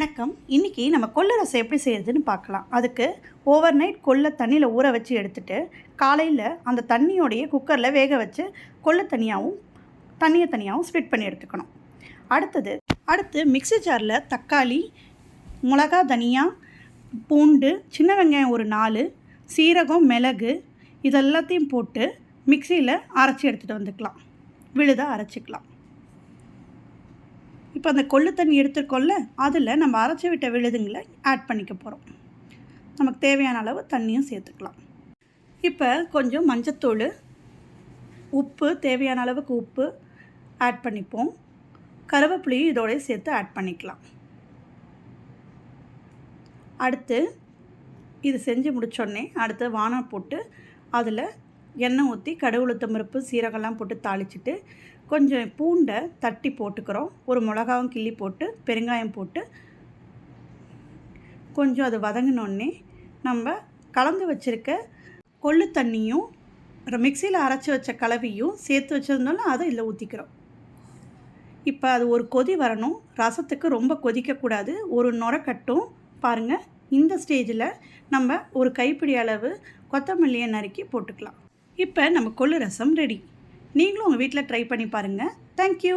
வணக்கம். இன்றைக்கி நம்ம கொள்ளு ரசம் எப்படி செய்கிறதுன்னு பார்க்கலாம். அதுக்கு ஓவர் நைட் கொள்ளை தண்ணியில் ஊற வச்சு எடுத்துட்டு காலையில் அந்த தண்ணியோடைய குக்கரில் வேக வச்சு கொள்ளை தனியாகவும் தண்ணியை தனியாகவும் ஸ்ப்ளிட் பண்ணி எடுத்துக்கணும். அடுத்தது அடுத்து மிக்ஸி ஜாரில் தக்காளி மிளகா தனியா பூண்டு சின்ன வெங்காயம் ஒரு நாலு சீரகம் மிளகு இதெல்லாத்தையும் போட்டு மிக்சியில் அரைச்சி எடுத்துகிட்டு வந்துக்கலாம். விழுதாக அரைச்சிக்கலாம். இப்போ அந்த கொள்ளு தண்ணி எடுத்துருக்கோம்ல அதில் நம்ம அரைச்சி விட்ட விழுதுங்களை ஆட் பண்ணிக்க போகிறோம் நமக்கு தேவையான அளவு தண்ணியும் சேர்த்துக்கலாம். இப்போ கொஞ்சம் மஞ்சத்தூள் உப்பு தேவையான அளவுக்கு உப்பு ஆட் பண்ணிப்போம். கருவேப்பிலையும் இதோடய சேர்த்து ஆட் பண்ணிக்கலாம். அடுத்து இது செஞ்சு முடித்தோடனே அடுத்து வானம் போட்டு அதில் எண்ணெய் ஊற்றி கடவுளுத்தம் பருப்பு சீரகம்லாம் போட்டு தாளிச்சிட்டு கொஞ்சம் பூண்டை தட்டி போட்டுக்கிறோம். ஒரு மிளகாவும் கிள்ளி போட்டு பெருங்காயம் போட்டு கொஞ்சம் அது வதங்கினோடனே நம்ம கலந்து வச்சுருக்க கொள்ளு தண்ணியும் மிக்சியில் அரைச்சி வச்ச கலவையும் சேர்த்து வச்சுருந்தோம்னா அதை இதில் ஊற்றிக்கிறோம் இப்போ அது ஒரு கொதி வரணும். ரசத்துக்கு ரொம்ப கொதிக்கக்கூடாது. ஒரு நுரை கட்டும். பாருங்கள் இந்த ஸ்டேஜில் நம்ம ஒரு கைப்பிடி அளவு கொத்தமல்லியை நறுக்கி போட்டுக்கலாம். இப்போ நம்ம கொள்ளு ரசம் ரெடி. நீங்களும் உங்கள் வீட்டில் ட்ரை பண்ணி பாருங்கள் தேங்க்யூ